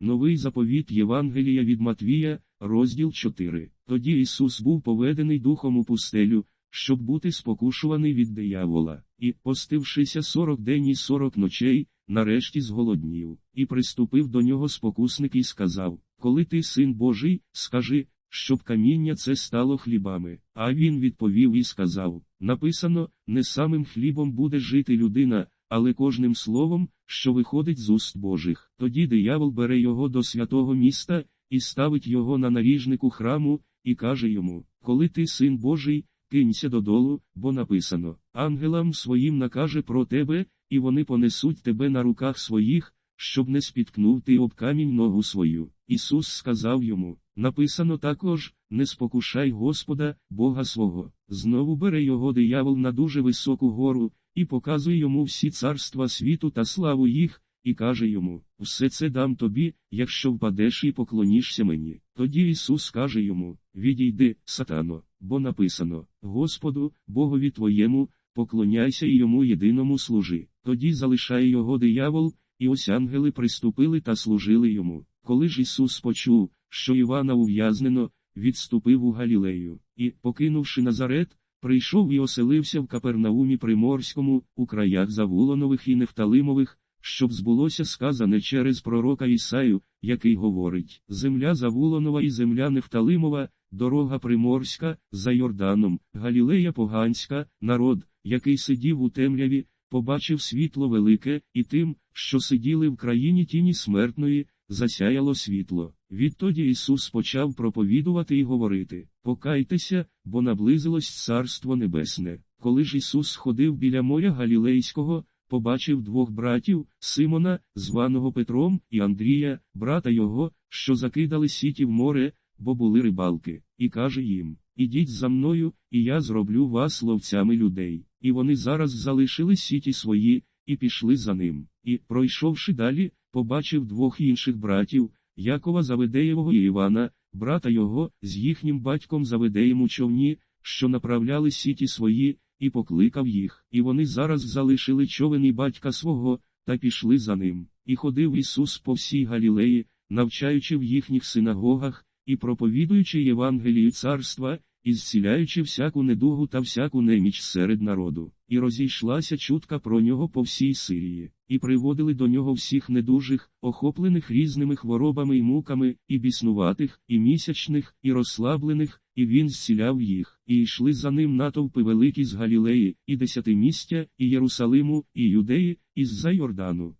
Новий заповіт Євангелія від Матвія, розділ 4. Тоді Ісус був поведений духом у пустелю, щоб бути спокушуваний від диявола, і, постившися сорок день і сорок ночей, нарешті зголоднів, і приступив до нього спокусник і сказав: Коли ти син Божий, скажи, щоб каміння це стало хлібами. А він відповів і сказав: Написано, не самим хлібом буде жити людина, але кожним словом, що виходить з уст Божих. Тоді диявол бере його до святого міста і ставить його на наріжнику храму, і каже йому: Коли ти син Божий, кинься додолу, бо написано: Ангелам своїм накаже про тебе, і вони понесуть тебе на руках своїх, щоб не спіткнув ти об камінь ногу свою. Ісус сказав йому: Написано також: не спокушай Господа, Бога свого. Знову бере його диявол на дуже високу гору, і показує йому всі царства світу та славу їх, і каже йому: Все це дам тобі, якщо впадеш і поклонішся мені. Тоді Ісус каже йому: Відійди, сатано, бо написано: Господу, Богові твоєму, поклоняйся і йому єдиному служи. Тоді залишає його диявол, і ось ангели приступили та служили йому. Коли ж Ісус почув, що Івана ув'язнено, відступив у Галілею, і, покинувши Назарет, прийшов і оселився в Капернаумі Приморському, у краях Завулонових і Нефталимових, щоб збулося сказане через пророка Ісаю, який говорить: Земля Завулонова і земля Нефталимова, дорога Приморська, за Йорданом, Галілея Поганська, народ, який сидів у темряві, побачив світло велике, і тим, що сиділи в країні тіні смертної, засяяло світло. Відтоді Ісус почав проповідувати і говорити: Покайтеся, бо наблизилось Царство Небесне. Коли ж Ісус ходив біля моря Галілейського, побачив двох братів Симона, званого Петром, і Андрія, брата його, що закидали сіті в море, бо були рибалки, і каже їм: Ідіть за мною, і я зроблю вас ловцями людей. І вони зараз залишили сіті свої, і пішли за ним. І, пройшовши далі, побачив двох інших братів, Якова Заведеєвого і Івана, брата його, з їхнім батьком Заведеєм у човні, що направляли сіті свої, і покликав їх. І вони зараз залишили човен і батька свого, та пішли за ним. І ходив Ісус по всій Галілеї, навчаючи в їхніх синагогах, і проповідуючи Євангелію царства, і зціляючи всяку недугу та всяку неміч серед народу, і розійшлася чутка про нього по всій Сирії, і приводили до нього всіх недужих, охоплених різними хворобами і муками, і біснуватих, і місячних, і розслаблених, і він зціляв їх, і йшли за ним натовпи великі з Галілеї, і десятимістя, і Єрусалиму, і Юдеї, і з-за Йордану,